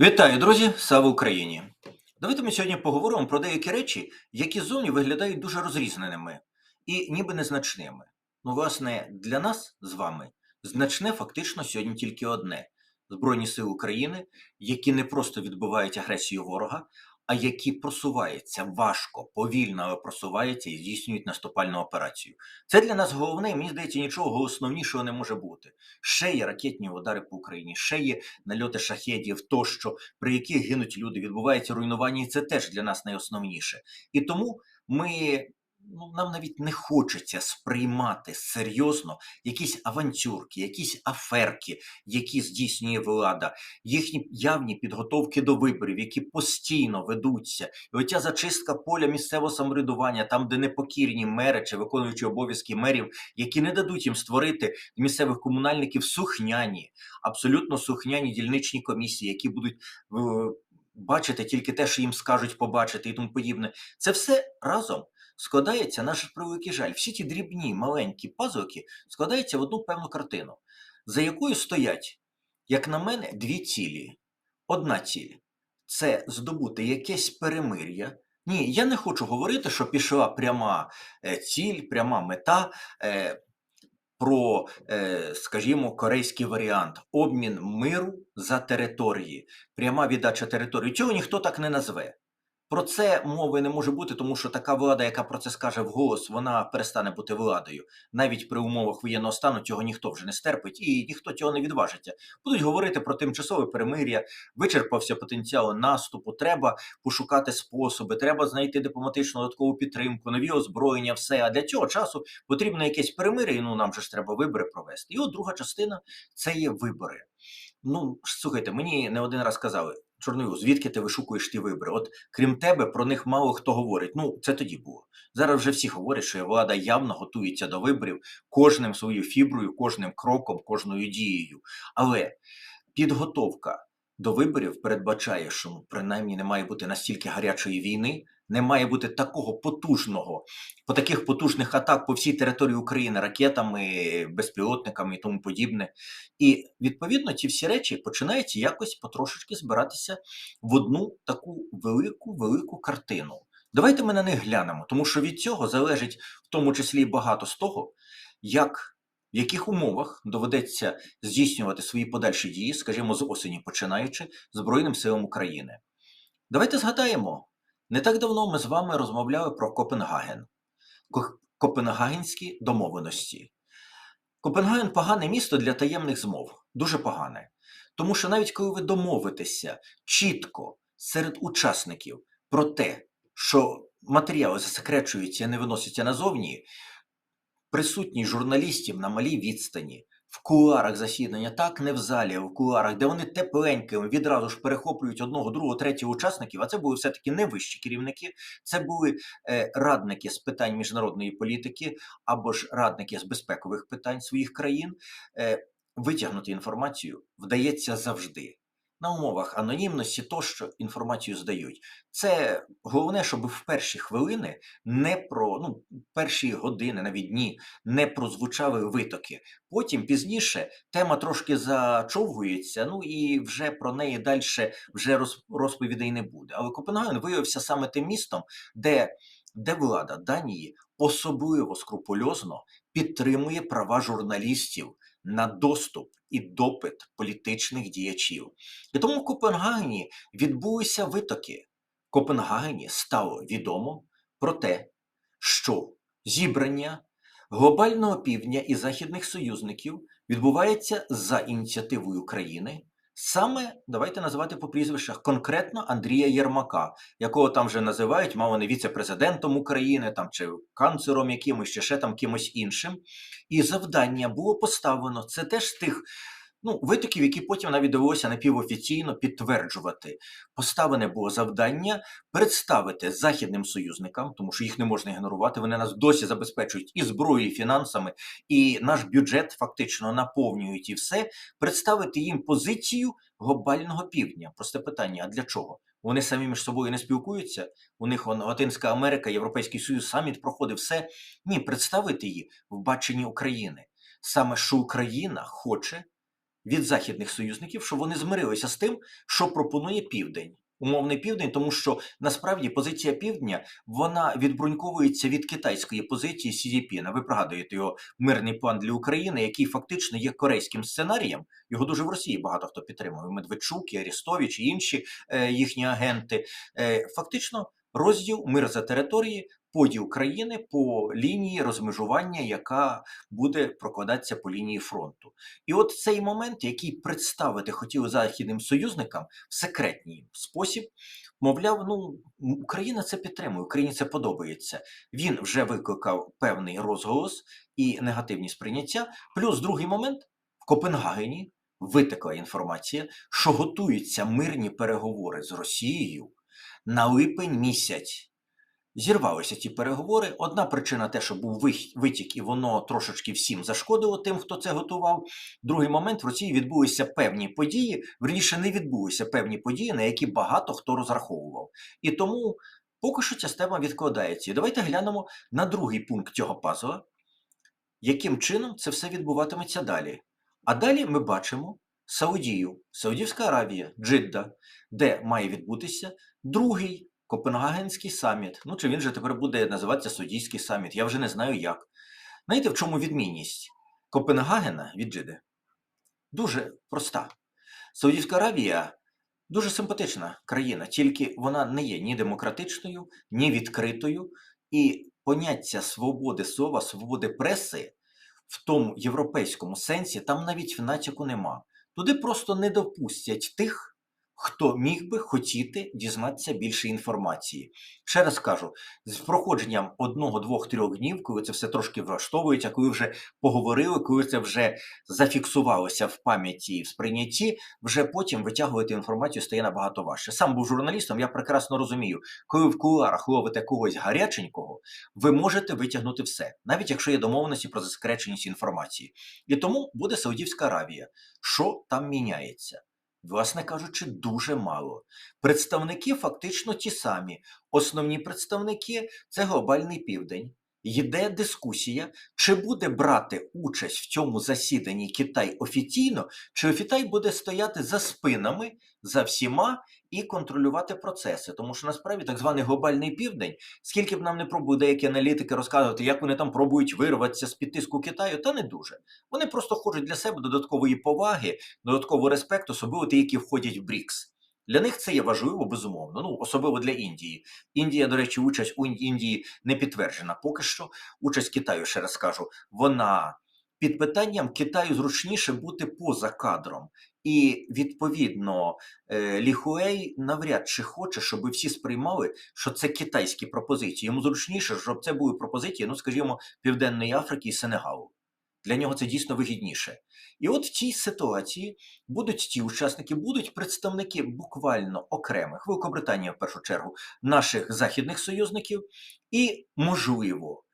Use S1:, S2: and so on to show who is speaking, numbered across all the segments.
S1: Вітаю, друзі! Слава Україні! Давайте ми сьогодні поговоримо про деякі речі, які зовні виглядають дуже розрізненими і ніби незначними. Ну, власне, для нас з вами значне фактично сьогодні тільки одне: Збройні Сили України, які не просто відбивають агресію ворога, а які просуваються важко, повільно, просуваються і здійснюють наступальну операцію. Це для нас головне, і мені здається, нічого основнішого не може бути. Ще є ракетні удари по Україні, ще є нальоти шахедів, тощо, при яких гинуть люди, відбувається руйнування, і це теж для нас найосновніше. І тому ми. Ну, нам навіть не хочеться сприймати серйозно якісь авантюрки, якісь аферки, які здійснює влада, їхні явні підготовки до виборів, які постійно ведуться, і оця зачистка поля місцевого самоврядування, там, де непокірні мери чи виконуючі обов'язки мерів, які не дадуть їм створити місцевих комунальників сухняні, абсолютно сухняні дільничні комісії, які будуть. е, Бачити тільки те, що їм скажуть побачити і тому подібне, це все разом складається наш превеликий жаль. Всі ті дрібні маленькі пазоки складаються в одну певну картину, за якою стоять, як на мене, дві цілі. Одна ціль це здобути якесь перемир'я. Ні, я не хочу говорити, що пішла пряма е, ціль, пряма мета. Е, про, е, скажімо, корейський варіант обмін миру за території, пряма віддача території. Цього ніхто так не назве. Про це мови не може бути, тому що така влада, яка про це скаже вголос, вона перестане бути владою. Навіть при умовах воєнного стану цього ніхто вже не стерпить і ніхто цього не відважиться. Будуть говорити про тимчасове перемир'я, вичерпався потенціал наступу. Треба пошукати способи, треба знайти дипломатичну додаткову підтримку, нові озброєння, все. А для цього часу потрібно якесь перемир'я. і, Ну нам же ж треба вибори провести. І от друга частина це є вибори. Ну слухайте, мені не один раз казали. Чорною, звідки ти вишукуєш ті вибори? От крім тебе, про них мало хто говорить. Ну, це тоді було. Зараз вже всі говорять, що влада явно готується до виборів кожним своєю фіброю, кожним кроком, кожною дією. Але підготовка до виборів передбачає, що ну, принаймні не має бути настільки гарячої війни, не має бути такого потужного, по таких потужних атак по всій території України ракетами, безпілотниками і тому подібне. І відповідно ці всі речі починаються якось потрошечки збиратися в одну таку велику велику картину. Давайте ми на них глянемо, тому що від цього залежить в тому числі багато з того, як в яких умовах доведеться здійснювати свої подальші дії, скажімо, з осені починаючи Збройним силам України. Давайте згадаємо, не так давно ми з вами розмовляли про Копенгаген, Копенгагенські домовленості. Копенгаген погане місто для таємних змов, дуже погане. Тому що навіть коли ви домовитеся чітко серед учасників про те, що матеріали засекречуються і не виносяться назовні, присутність журналістів на малій відстані, в кулуарах засідання, так не в залі, в кулуарах, де вони тепленькими відразу ж перехоплюють одного, другого, третього учасників, а це були все-таки не вищі керівники, це були е, радники з питань міжнародної політики або ж радники з безпекових питань своїх країн. Е, витягнути інформацію вдається завжди. На умовах анонімності тощо інформацію здають. Це головне, щоб в перші хвилини не про ну, перші години, навіть дні, не прозвучали витоки. Потім пізніше тема трошки зачовгується, ну і вже про неї далі вже розповідей не буде. Але Копенгаген виявився саме тим містом, де, де влада Данії особливо скрупульозно підтримує права журналістів на доступ і допит політичних діячів. І тому в Копенгагені відбулися витоки. Копенгагені стало відомо про те, що зібрання глобального півдня і західних союзників відбувається за ініціативою України. Саме давайте називати по прізвищах конкретно Андрія Єрмака, якого там вже називають мало не віце-президентом України, там чи канцлером якимось, чи ще там кимось іншим. І завдання було поставлено. Це теж тих ну, витоків, які потім навіть довелося напівофіційно підтверджувати. Поставлене було завдання представити західним союзникам, тому що їх не можна ігнорувати. Вони нас досі забезпечують і зброєю, і фінансами, і наш бюджет фактично наповнюють і все. Представити їм позицію глобального півдня. Просте питання: а для чого? Вони самі між собою не спілкуються. У них вон, Латинська Америка, Європейський Союз, саміт проходив все. Ні, представити її в баченні України. Саме що Україна хоче від західних союзників, що вони змирилися з тим, що пропонує південь. Умовний південь, тому що насправді позиція півдня вона відбруньковується від китайської позиції Сі. Ви пригадуєте його мирний план для України, який фактично є корейським сценарієм. Його дуже в Росії багато хто підтримує. Медведчук, і Арістович і інші е, їхні агенти. Е, фактично, розділ мир за території, поділ країни по лінії розмежування, яка буде прокладатися по лінії фронту. І от цей момент, який представити хотіли західним союзникам в секретній спосіб, мовляв, ну Україна це підтримує, Україні це подобається. Він вже викликав певний розголос і негативні сприйняття. Плюс другий момент в Копенгагені витекла інформація, що готуються мирні переговори з Росією на липень місяць. Зірвалися ті переговори. Одна причина те, що був витік, і воно трошечки всім зашкодило тим, хто це готував. Другий момент в Росії відбулися певні події, верніше не відбулися певні події, на які багато хто розраховував. І тому поки що ця тема відкладається. І давайте глянемо на другий пункт цього пазла, яким чином це все відбуватиметься далі. А далі ми бачимо Саудію, Саудівська Аравія, Джидда, де має відбутися другий. Копенгагенський саміт. Ну чи він же тепер буде називатися Судійський саміт? Я вже не знаю як. Знаєте, в чому відмінність Копенгагена від Джиди? Дуже проста. Саудівська Аравія дуже симпатична країна, тільки вона не є ні демократичною, ні відкритою. І поняття свободи слова, свободи преси в тому європейському сенсі там навіть в натяку нема. Туди просто не допустять тих хто міг би хотіти дізнатися більше інформації. Ще раз кажу, з проходженням одного, двох, трьох днів, коли це все трошки влаштовується, коли вже поговорили, коли це вже зафіксувалося в пам'яті і в сприйнятті, вже потім витягувати інформацію стає набагато важче. Сам був журналістом, я прекрасно розумію, коли в кулуарах ловите когось гаряченького, ви можете витягнути все, навіть якщо є домовленості про засекреченість інформації. І тому буде Саудівська Аравія. Що там міняється? Власне кажучи, дуже мало. Представники фактично ті самі. Основні представники це глобальний південь. Йде дискусія, чи буде брати участь в цьому засіданні Китай офіційно, чи Китай буде стояти за спинами за всіма і контролювати процеси. Тому що насправді так званий глобальний південь, скільки б нам не пробують деякі аналітики розказувати, як вони там пробують вирватися з під тиску Китаю, та не дуже. Вони просто хочуть для себе додаткової поваги, додаткового респекту, особливо ті, які входять в БРІКС. Для них це є важливо, безумовно. Ну, особливо для Індії. Індія, до речі, участь у Індії не підтверджена. Поки що участь Китаю, ще раз кажу, вона під питанням Китаю зручніше бути поза кадром. І відповідно е, Ліхуей навряд чи хоче, щоб всі сприймали, що це китайські пропозиції. Йому зручніше, щоб це були пропозиції, ну скажімо, Південної Африки і Сенегалу. Для нього це дійсно вигідніше. І от в цій ситуації будуть ті учасники, будуть представники буквально окремих Великобританія в першу чергу наших західних союзників, і можливо.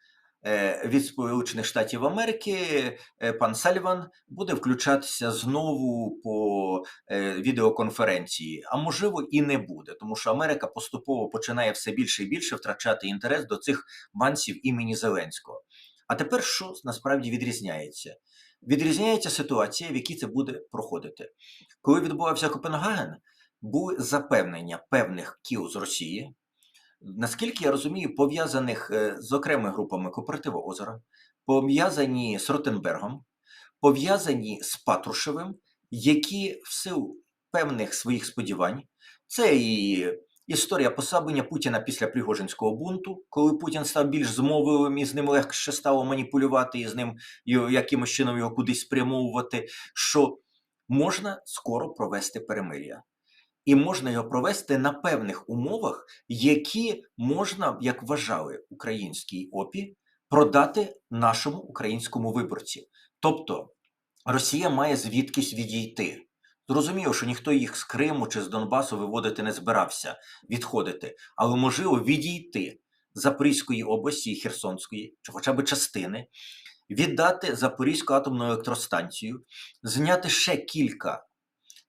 S1: Е, від Сполучених Штатів Америки е, пан Сальван буде включатися знову по е, відеоконференції, а можливо і не буде, тому що Америка поступово починає все більше і більше втрачати інтерес до цих бансів імені Зеленського. А тепер що насправді відрізняється? Відрізняється ситуація, в якій це буде проходити. Коли відбувався Копенгаген, були запевнення певних кіл з Росії, наскільки я розумію, пов'язаних е, з окремими групами Кооперативу Озера, пов'язані з Ротенбергом, пов'язані з Патрушевим, які в силу певних своїх сподівань, це і Історія посаблення Путіна після Пригожинського бунту, коли Путін став більш змовливим і з ним легше стало маніпулювати і з ним якимось чином його кудись спрямовувати, що можна скоро провести перемир'я. І можна його провести на певних умовах, які можна, як вважали українській опі, продати нашому українському виборці. Тобто Росія має звідкись відійти. Зрозуміло, що ніхто їх з Криму чи з Донбасу виводити не збирався відходити, але можливо відійти Запорізької області і Херсонської, чи хоча б частини, віддати Запорізьку атомну електростанцію, зняти ще кілька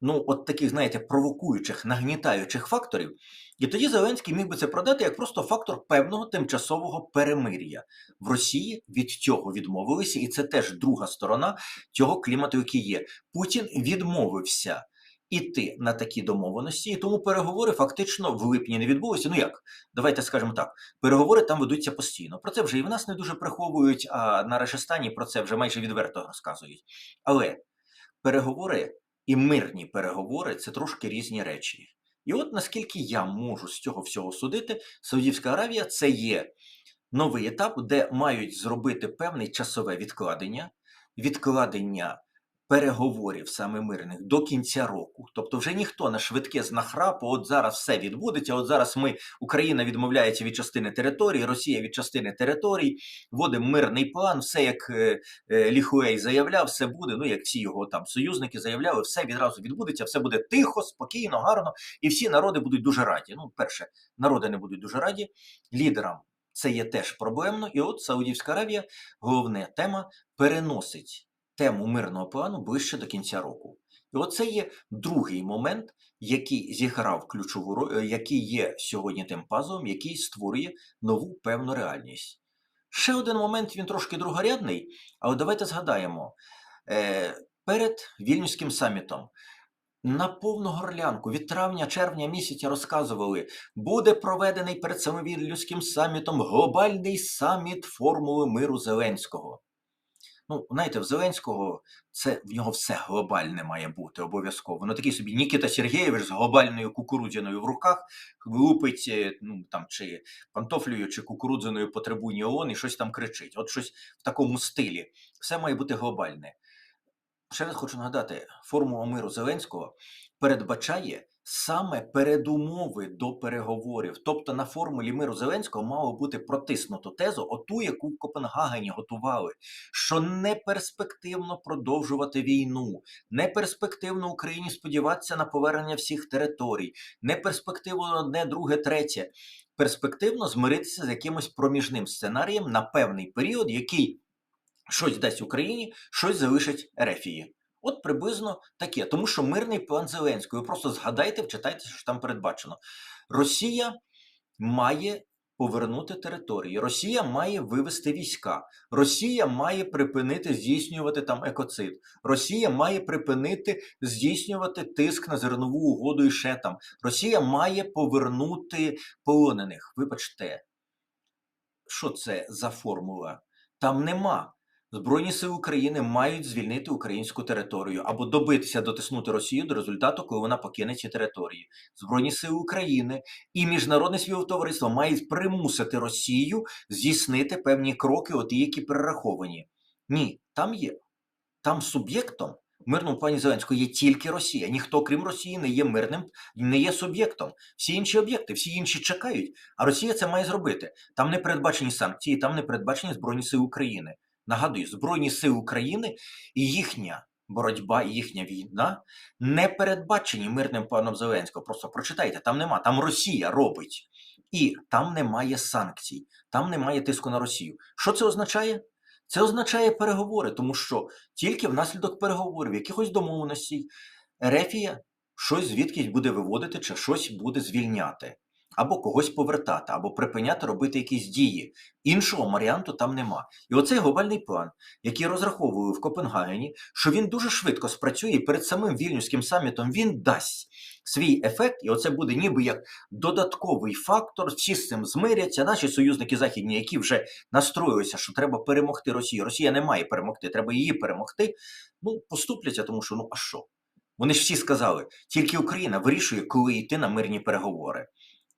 S1: ну, от таких, знаєте, провокуючих, нагнітаючих факторів. І тоді Зеленський міг би це продати як просто фактор певного тимчасового перемир'я. В Росії від цього відмовилися, і це теж друга сторона цього клімату, який є. Путін відмовився іти на такі домовленості, і тому переговори фактично в липні не відбулися. Ну як? Давайте скажемо так: переговори там ведуться постійно. Про це вже і в нас не дуже приховують, а на Рашистані про це вже майже відверто розказують. Але переговори і мирні переговори це трошки різні речі. І от наскільки я можу з цього всього судити, Саудівська Аравія це є новий етап, де мають зробити певне часове відкладення, відкладення переговорів саме мирних до кінця року. Тобто, вже ніхто на швидке з нахрапу, от зараз все відбудеться. От зараз ми, Україна відмовляється від частини території, Росія від частини територій, вводимо мирний план, все як е, е, Ліхуей заявляв, все буде. Ну як всі його там союзники заявляли, все відразу відбудеться, все буде тихо, спокійно, гарно, і всі народи будуть дуже раді. Ну, перше, народи не будуть дуже раді, лідерам. Це є теж проблемно, і от Саудівська Аравія, головна тема, переносить тему мирного плану ближче до кінця року. І оце є другий момент, який зіграв ключову роль, який є сьогодні тим пазлом, який створює нову певну реальність. Ще один момент, він трошки другорядний, але давайте згадаємо: Е, перед Вільнюським самітом. На повну горлянку від травня-червня місяця розказували, буде проведений перед самим Вільнюським самітом глобальний саміт формули миру Зеленського. Ну, знаєте, в Зеленського це в нього все глобальне має бути обов'язково. Ну такий собі Нікіта Сергєєвич з глобальною кукурудзяною в руках лупить е, ну там чи пантофлею, чи кукурудзяною по трибуні ООН і щось там кричить. От щось в такому стилі. Все має бути глобальне. Ще раз хочу нагадати, формула миру Зеленського передбачає саме передумови до переговорів. Тобто на формулі миру Зеленського мало бути протиснуто тезу, оту, яку в Копенгагені готували, що не перспективно продовжувати війну, не перспективно Україні сподіватися на повернення всіх територій, не перспективно одне, друге, третє. Перспективно змиритися з якимось проміжним сценарієм на певний період, який щось дасть Україні, щось залишить Ерефії. От приблизно таке, тому що мирний план Зеленського. Ви просто згадайте, вчитайте, що там передбачено. Росія має повернути території, Росія має вивести війська, Росія має припинити здійснювати там екоцид, Росія має припинити здійснювати тиск на зернову угоду і ще там. Росія має повернути полонених. Вибачте, що це за формула? Там нема. Збройні сили України мають звільнити українську територію або добитися дотиснути Росію до результату, коли вона покине ці території. Збройні сили України і міжнародне співтовариство мають примусити Росію здійснити певні кроки, от які перераховані. Ні, там є там суб'єктом мирному плані Зеленського є тільки Росія. Ніхто, крім Росії, не є мирним, не є суб'єктом. Всі інші об'єкти, всі інші чекають. А Росія це має зробити. Там не передбачені санкції, там не передбачені Збройні Сили України. Нагадую, Збройні Сили України і їхня боротьба, і їхня війна не передбачені мирним планом Зеленського. Просто прочитайте, там нема. Там Росія робить. І там немає санкцій, там немає тиску на Росію. Що це означає? Це означає переговори, тому що тільки внаслідок переговорів, якихось домовленостей, Ерефія щось звідкись буде виводити чи щось буде звільняти або когось повертати, або припиняти робити якісь дії. Іншого варіанту там нема. І оцей глобальний план, який розраховую в Копенгагені, що він дуже швидко спрацює і перед самим вільнюським самітом він дасть свій ефект, і оце буде ніби як додатковий фактор. Всі з цим змиряться. Наші союзники західні, які вже настроїлися, що треба перемогти Росію. Росія не має перемогти, треба її перемогти. Ну поступляться, тому що ну а що? Вони ж всі сказали, тільки Україна вирішує, коли йти на мирні переговори.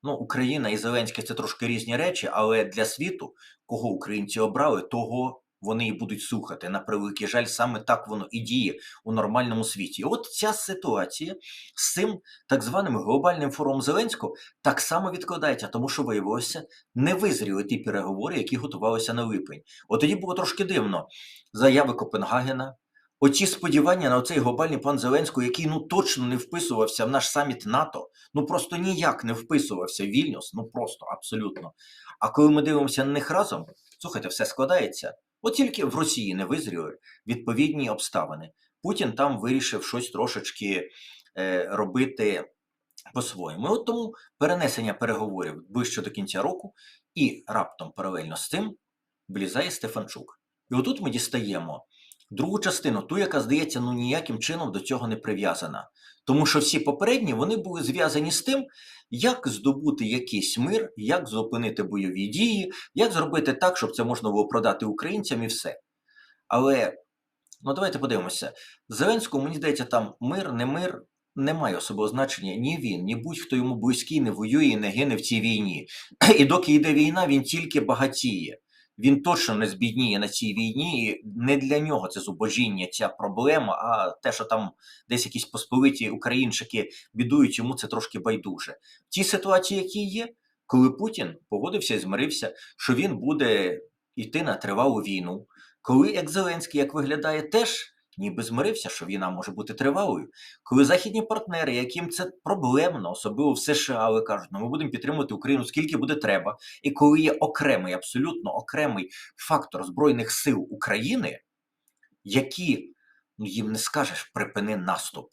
S1: Ну, Україна і Зеленський це трошки різні речі, але для світу, кого українці обрали, того вони і будуть слухати. На превеликий жаль, саме так воно і діє у нормальному світі. І от ця ситуація з цим так званим глобальним форумом Зеленського так само відкладається, тому що виявилося, не визріли ті переговори, які готувалися на липень. От тоді було трошки дивно. Заяви Копенгагена, Оці сподівання на цей глобальний план Зеленського, який ну точно не вписувався в наш саміт НАТО, ну просто ніяк не вписувався в Вільнюс, ну просто абсолютно. А коли ми дивимося на них разом, слухайте, все складається. От тільки в Росії не визріли відповідні обставини. Путін там вирішив щось трошечки е, робити по-своєму. От тому перенесення переговорів ближче до кінця року, і раптом паралельно з цим влізає Стефанчук. І отут ми дістаємо другу частину, ту, яка здається, ну ніяким чином до цього не прив'язана. Тому що всі попередні вони були зв'язані з тим, як здобути якийсь мир, як зупинити бойові дії, як зробити так, щоб це можна було продати українцям і все. Але ну давайте подивимося. Зеленському, мені здається, там мир, не мир. Не має особливого значення ні він, ні будь-хто йому близький не воює і не гине в цій війні. І доки йде війна, він тільки багатіє. Він точно не збідніє на цій війні. і Не для нього це зубожіння, ця проблема, а те, що там десь якісь посполиті українчики бідують, йому це трошки байдуже. В тій ситуації, які є, коли Путін погодився і змирився, що він буде йти на тривалу війну, коли як Зеленський, як виглядає, теж ніби змирився, що війна може бути тривалою, коли західні партнери, яким це проблемно, особливо в США, але кажуть, ну ми будемо підтримувати Україну скільки буде треба, і коли є окремий, абсолютно окремий фактор Збройних сил України, які ну їм не скажеш припини наступ.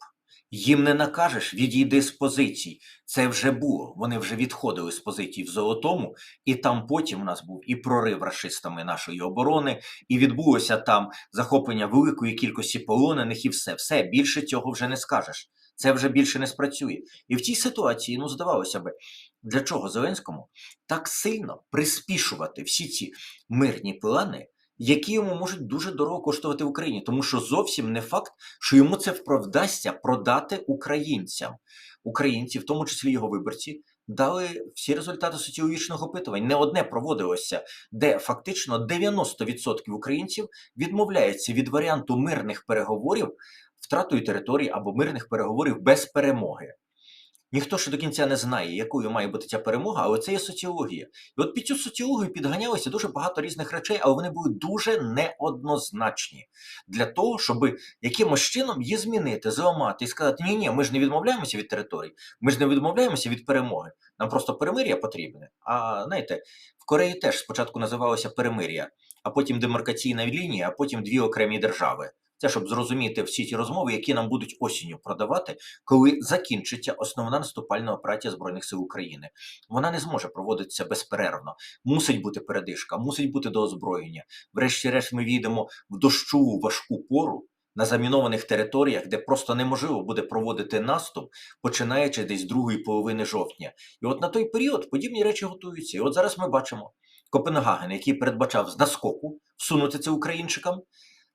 S1: Їм не накажеш відійди з позицій. Це вже було. Вони вже відходили з позицій в золотому, і там потім у нас був і прорив рашистами нашої оборони, і відбулося там захоплення великої кількості полонених, і все. Все більше цього вже не скажеш. Це вже більше не спрацює. І в цій ситуації, ну здавалося би, для чого Зеленському так сильно приспішувати всі ці мирні плани, які йому можуть дуже дорого коштувати в Україні, тому що зовсім не факт, що йому це вдасться продати українцям. Українці, в тому числі його виборці, дали всі результати соціологічних опитувань. Не одне проводилося, де фактично 90% українців відмовляються від варіанту мирних переговорів втратою території або мирних переговорів без перемоги. Ніхто ще до кінця не знає, якою має бути ця перемога, але це є соціологія. І от під цю соціологію підганялося дуже багато різних речей, але вони були дуже неоднозначні для того, щоб якимось чином її змінити, зламати і сказати: ні, ні, ми ж не відмовляємося від території, ми ж не відмовляємося від перемоги. Нам просто перемир'я потрібне. А знаєте, в Кореї теж спочатку називалося перемир'я, а потім демаркаційна лінія, а потім дві окремі держави. Це щоб зрозуміти всі ті розмови, які нам будуть осінню продавати, коли закінчиться основна наступальна операція Збройних сил України. Вона не зможе проводитися безперервно. Мусить бути передишка, мусить бути доозброєння. Врешті-решт, ми війдемо в дощову важку пору. На замінованих територіях, де просто неможливо буде проводити наступ, починаючи десь з другої половини жовтня. І от на той період подібні речі готуються. І от зараз ми бачимо Копенгаген, який передбачав з наскоку всунути це українчикам,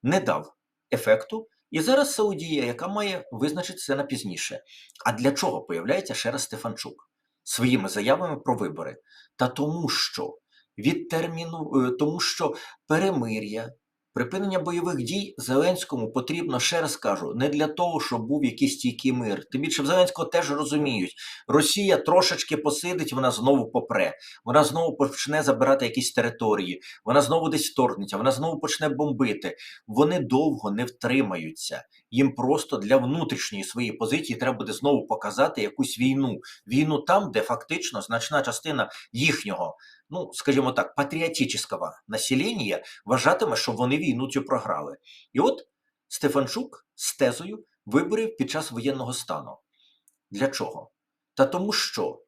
S1: не дав ефекту. І зараз Саудія, яка має визначити це на пізніше. А для чого появляється ще раз Стефанчук своїми заявами про вибори? Та тому, що від терміну, е, тому що перемир'я, припинення бойових дій Зеленському потрібно, ще раз кажу, не для того, щоб був якийсь стійкий мир. Тим більше в Зеленського теж розуміють, Росія трошечки посидить, вона знову попре, вона знову почне забирати якісь території, вона знову десь вторгнеться, вона знову почне бомбити. Вони довго не втримаються. Їм просто для внутрішньої своєї позиції треба буде знову показати якусь війну. Війну там, де фактично значна частина їхнього, ну скажімо так, патріотичного населення вважатиме, що вони війну цю програли. І от Стефанчук з тезою виборів під час воєнного стану. Для чого? Та тому що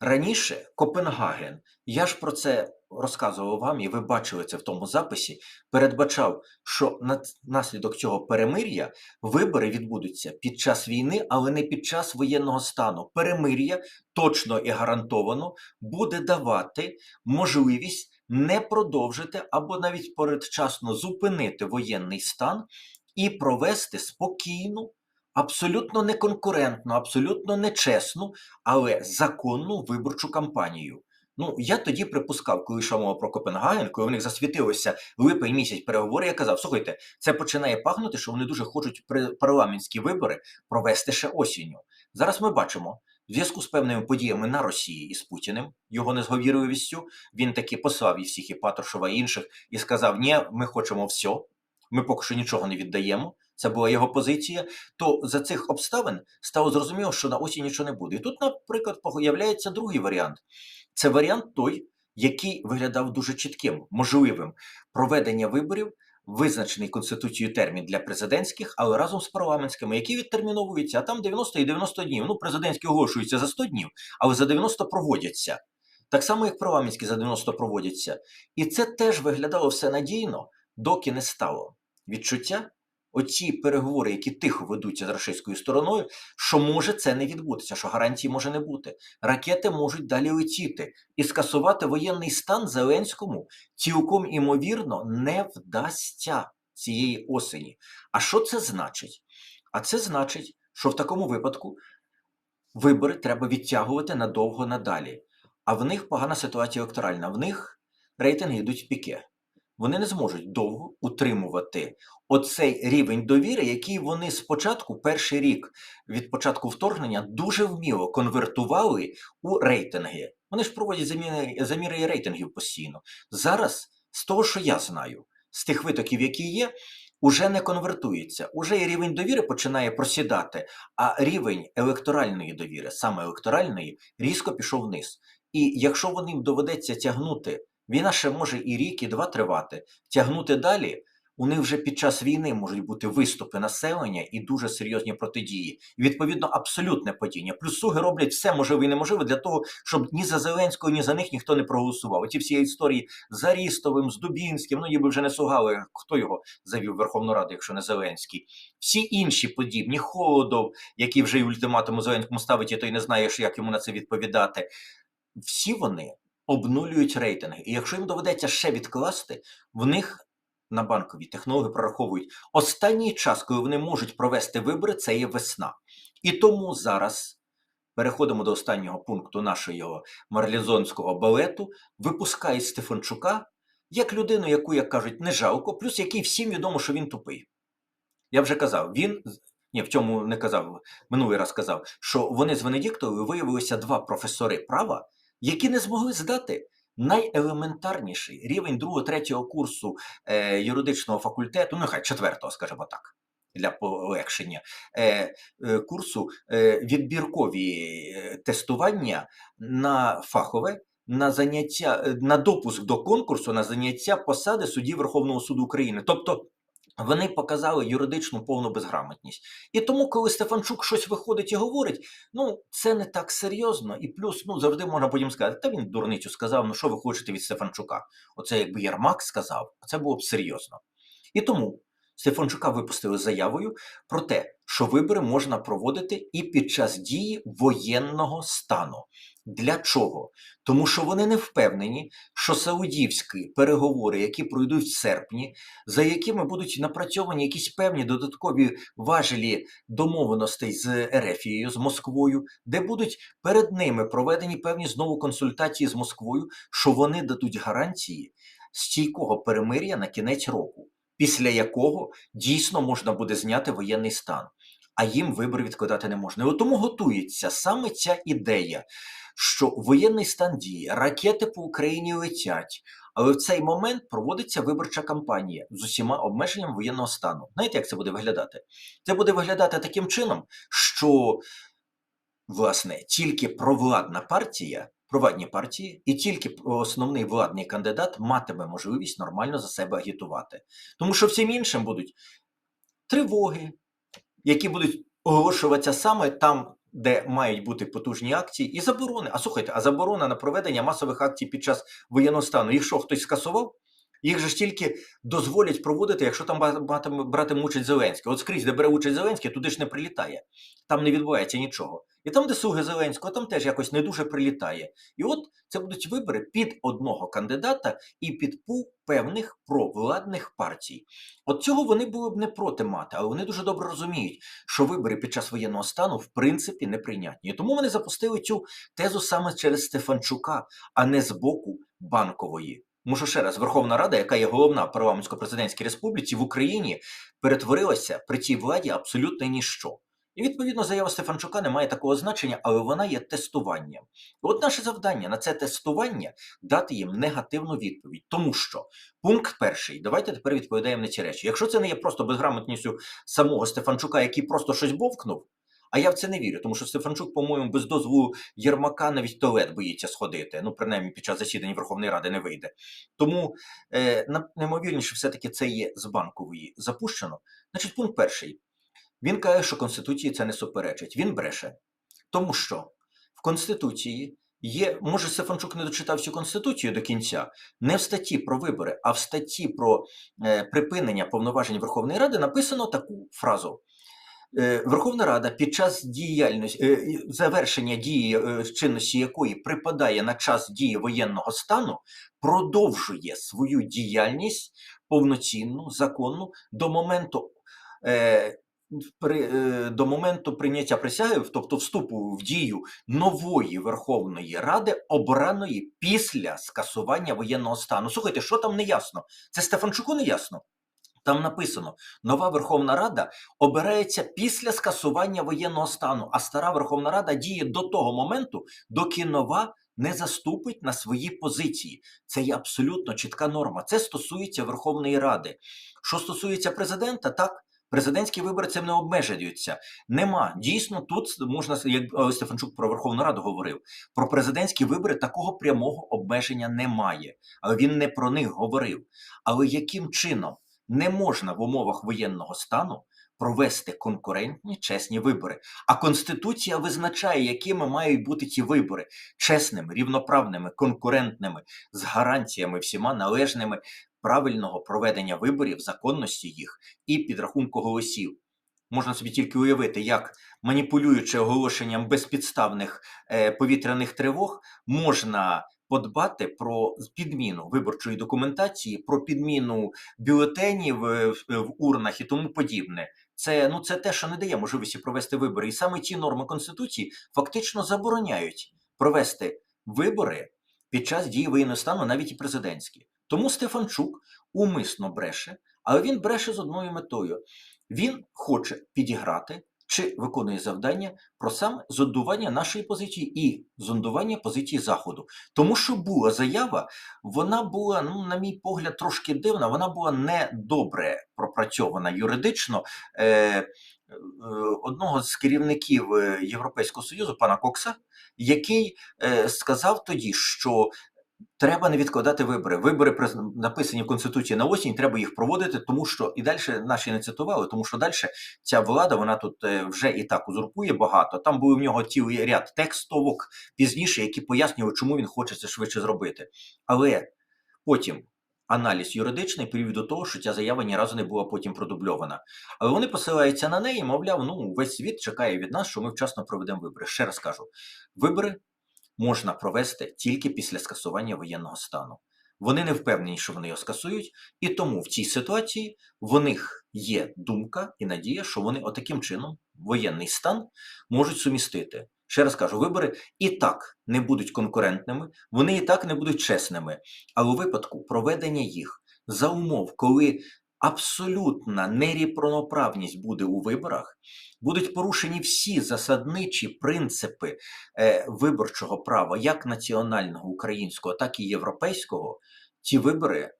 S1: раніше Копенгаген, я ж про це розказував вам, і ви бачили це в тому записі, передбачав, що наслідок цього перемир'я вибори відбудуться під час війни, але не під час воєнного стану. Перемир'я точно і гарантовано буде давати можливість не продовжити або навіть передчасно зупинити воєнний стан і провести спокійну. Абсолютно неконкурентну, абсолютно нечесну, але законну виборчу кампанію. Ну, я тоді припускав, коли йшов мова про Копенгаген, коли в них засвітилося липень місяць переговори, я казав, слухайте, це починає пахнути, що вони дуже хочуть парламентські вибори провести ще осінню. Зараз ми бачимо. В зв'язку з певними подіями на Росії із Путіним, його незговірливістю, він таки послав і всіх і Патрушева і інших і сказав: Ні, ми хочемо все, ми поки що нічого не віддаємо. Це була його позиція. То за цих обставин стало зрозуміло, що на осінь нічого не буде. І тут, наприклад, появляється другий варіант. Це варіант той, який виглядав дуже чітким, можливим проведення виборів визначений Конституцією термін для президентських, але разом з парламентськими, які відтерміновуються, а там 90 і 90 днів. Ну, президентські оголошуються за 100 днів, але за 90 проводяться. Так само, як парламентські за 90 проводяться. І це теж виглядало все надійно, доки не стало відчуття, оці переговори, які тихо ведуться з рашистською стороною, що може це не відбутися, що гарантії може не бути. Ракети можуть далі летіти і скасувати воєнний стан Зеленському цілком імовірно не вдасться цієї осені. А що це значить? А це значить, що в такому випадку вибори треба відтягувати надовго надалі. А в них погана ситуація електоральна. В них рейтинги йдуть в піке. Вони не зможуть довго утримувати оцей рівень довіри, який вони спочатку, перший рік від початку вторгнення, дуже вміло конвертували у рейтинги. Вони ж проводять заміри, заміри рейтингів постійно. Зараз, з того, що я знаю, з тих витоків, які є, уже не конвертується. Уже і рівень довіри починає просідати, а рівень електоральної довіри, саме електоральної, різко пішов вниз. І якщо вони їм доведеться тягнути, війна ще може і рік, і два тривати, тягнути далі. У них вже під час війни можуть бути виступи населення і дуже серйозні протидії. І відповідно абсолютне падіння. Плюс суги роблять все можливе і неможливе для того, щоб ні за Зеленського, ні за них ніхто не проголосував. Оті всі історії з Арістовим, з Дубінським, ну ніби вже не сугали, хто його завів Верховну Раду, якщо не Зеленський. Всі інші подібні, Холодов, який вже й ультиматуму Зеленському ставить, і той не знає, як йому на це відповідати. Всі вони обнулюють рейтинги. І якщо їм доведеться ще відкласти, в них на банкові технологи прораховують останній час, коли вони можуть провести вибори, це є весна. І тому зараз переходимо до останнього пункту нашого марлізонського балету. Випускають Стефанчука як людину, яку, як кажуть, не жалко, плюс який всім відомо, що він тупий. Я вже казав, він. Ні, в цьому не казав, минулий раз казав, що вони з Венедіктовою виявилися два професори права, які не змогли здати найелементарніший рівень другого, третього курсу е, юридичного факультету, ну хай четвертого, скажімо так, для полегшення е, е, курсу е, відбіркові е, тестування на фахове. На заняття на допуск до конкурсу на заняття посади судді Верховного суду України, тобто вони показали юридичну повну безграмотність. І тому, коли Стефанчук щось виходить і говорить, ну це не так серйозно. І плюс ну завжди можна потім сказати, та він дурницю сказав, ну що ви хочете від Стефанчука? Оце якби Ярмак сказав, це було б серйозно. І тому Стефанчука випустили заявою про те, що вибори можна проводити і під час дії воєнного стану. Для чого? Тому що вони не впевнені, що саудівські переговори, які пройдуть в серпні, за якими будуть напрацьовані якісь певні додаткові важелі домовленостей з Ерефією, з Москвою, де будуть перед ними проведені певні знову консультації з Москвою, що вони дадуть гарантії стійкого перемир'я на кінець року, після якого дійсно можна буде зняти воєнний стан. А їм вибори відкладати не можна. І тому готується саме ця ідея що воєнний стан діє, ракети по Україні летять, але в цей момент проводиться виборча кампанія з усіма обмеженнями воєнного стану. Знаєте, як це буде виглядати? Це буде виглядати таким чином, що власне тільки провладна партія. Провладні партії, і тільки основний владний кандидат матиме можливість нормально за себе агітувати. Тому що всім іншим будуть тривоги, які будуть оголошуватися саме там, де мають бути потужні акції, і заборони. А слухайте, а заборона на проведення масових акцій під час воєнного стану. Їх що, хтось скасував? Їх же ж тільки дозволять проводити, якщо там братиме участь Зеленський. От скрізь, де бере участь Зеленський, туди ж не прилітає. Там не відбувається нічого. І там, де слуги Зеленського, там теж якось не дуже прилітає. І от це будуть вибори під одного кандидата і під пул певних провладних партій. От цього вони були б не проти мати, але вони дуже добре розуміють, що вибори під час воєнного стану в принципі неприйнятні. І тому вони запустили цю тезу саме через Стефанчука, а не з боку банкової. Можу ще раз, Верховна Рада, яка є головна парламентсько-президентській республіці в Україні, перетворилася при цій владі абсолютно ніщо. І відповідно заява Стефанчука не має такого значення, але вона є тестуванням. От наше завдання на це тестування дати їм негативну відповідь. Тому що пункт перший, давайте тепер відповідаємо на ці речі. Якщо це не є просто безграмотністю самого Стефанчука, який просто щось бовкнув, А я в це не вірю, тому що Стефанчук, по-моєму, без дозволу Єрмака навіть туалет боїться сходити. Ну, принаймні, під час засідання Верховної Ради не вийде. Тому е, наймовірніше, все-таки це є з банкової запущено. Значить, пункт перший. Він каже, що Конституції це не суперечить. Він бреше. Тому що в Конституції є, може, Стефанчук не дочитав всю Конституцію до кінця, не в статті про вибори, а в статті про е, припинення повноважень Верховної Ради написано таку фразу. Е, Верховна Рада під час діяльності е, завершення дії е, чинності якої припадає на час дії воєнного стану, продовжує свою діяльність повноцінну, законну до моменту. До моменту прийняття присяги, тобто вступу в дію нової Верховної Ради, обраної після скасування воєнного стану. Слухайте, що там не ясно? Це Стефанчуку не ясно. Там написано: нова Верховна Рада обирається після скасування воєнного стану, а стара Верховна Рада діє до того моменту, доки нова не заступить на свої позиції. Це є абсолютно чітка норма. Це стосується Верховної Ради. Що стосується президента, так. Президентські вибори цим не обмежуються. Нема. Дійсно, тут можна, як Стефанчук про Верховну Раду говорив, про президентські вибори такого прямого обмеження немає. Але він не про них говорив. Але яким чином не можна в умовах воєнного стану провести конкурентні чесні вибори? А Конституція визначає, якими мають бути ті вибори: чесними, рівноправними, конкурентними, з гарантіями всіма належними правильного проведення виборів, законності їх і підрахунку голосів. Можна собі тільки уявити, як маніпулюючи оголошенням безпідставних е, повітряних тривог, можна подбати про підміну виборчої документації, про підміну бюлетенів в, урнах і тому подібне. Це ну це те, що не дає можливості провести вибори. І саме ці норми конституції фактично забороняють провести вибори під час дії воєнного стану, навіть і президентські. Тому Стефанчук умисно бреше, але він бреше з одною метою. Він хоче підіграти чи виконує завдання про саме зондування нашої позиції і зондування позиції Заходу. Тому що була заява, вона була, ну, на мій погляд, трошки дивна, вона була не добре пропрацьована юридично. Е, е, Одного з керівників е, Європейського Союзу, пана Кокса, який е, сказав тоді, що Треба не відкладати вибори. Вибори написані в Конституції на осінь, треба їх проводити, тому що і далі наші не цитували, тому що далі ця влада вона тут е, вже і так узурпує багато. Там був у нього цілий ряд текстовок пізніше, які пояснювали, чому він хоче це швидше зробити. Але потім аналіз юридичний привів до того, що ця заява ні разу не була потім продубльована. Але вони посилаються на неї, мовляв, ну весь світ чекає від нас, що ми вчасно проведемо вибори. Ще раз кажу: вибори можна провести тільки після скасування воєнного стану. Вони не впевнені, що вони його скасують, і тому в цій ситуації в них є думка і надія, що вони отаким чином воєнний стан можуть сумістити. Ще раз кажу, вибори і так не будуть конкурентними, вони і так не будуть чесними. Але у випадку проведення їх за умов, коли абсолютна нерівноправність буде у виборах, будуть порушені всі засадничі принципи е, виборчого права, як національного українського, так і європейського, ці вибори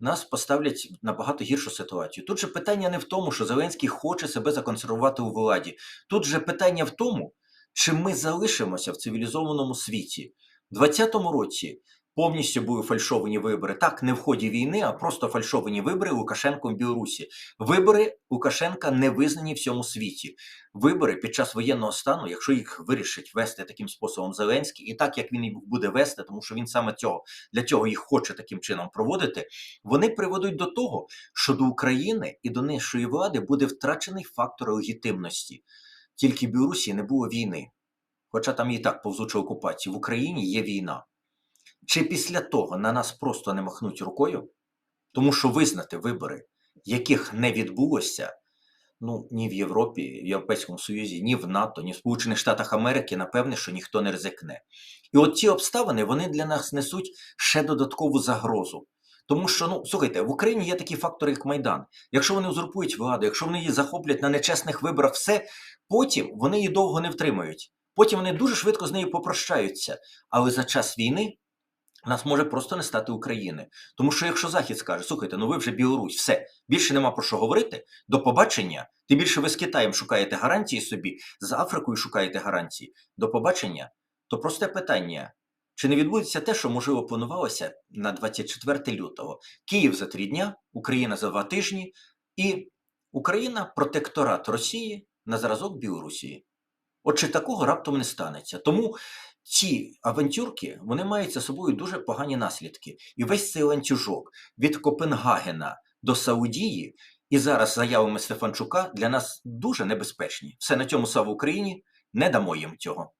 S1: нас поставлять набагато гіршу ситуацію. Тут же питання не в тому, що Зеленський хоче себе законсервувати у владі. Тут же питання в тому, чи ми залишимося в цивілізованому світі. У 2020 році повністю були фальшовані вибори. Так, не в ході війни, а просто фальшовані вибори Лукашенком в Білорусі. Вибори Лукашенка не визнані в всьому світі. Вибори під час воєнного стану, якщо їх вирішить вести таким способом Зеленський, і так як він їх буде вести, тому що він саме цього для цього їх хоче таким чином проводити, вони приведуть до того, що до України і до нижчої влади буде втрачений фактор легітимності. Тільки в Білорусі не було війни. Хоча там і так повзуча окупація. В Україні є війна. Чи після того на нас просто не махнуть рукою? Тому що визнати вибори, яких не відбулося, ну ні в Європі, в Європейському Союзі, ні в НАТО, ні в Сполучених Штатах Америки, напевне, що ніхто не ризикне. І от ці обставини вони для нас несуть ще додаткову загрозу. Тому що, ну слухайте, в Україні є такі фактори, як Майдан. Якщо вони узурпують владу, якщо вони її захоплять на нечесних виборах, все потім вони її довго не втримають. Потім вони дуже швидко з нею попрощаються. Але за час війни у нас може просто не стати України. Тому що якщо Захід скаже, слухайте, ну ви вже Білорусь, все, більше нема про що говорити, до побачення, тим більше ви з Китаєм шукаєте гарантії собі, з Африкою шукаєте гарантії, до побачення, то просте питання. Чи не відбудеться те, що можливо планувалося на 24 лютого? Київ за три дня, Україна за два тижні, і Україна протекторат Росії на зразок Білорусі. От чи такого раптом не станеться? Тому ці авантюрки вони мають за собою дуже погані наслідки. І весь цей ланцюжок від Копенгагена до Саудії, і зараз заявами Стефанчука для нас дуже небезпечні. Все на цьому слава Україні, не дамо їм цього.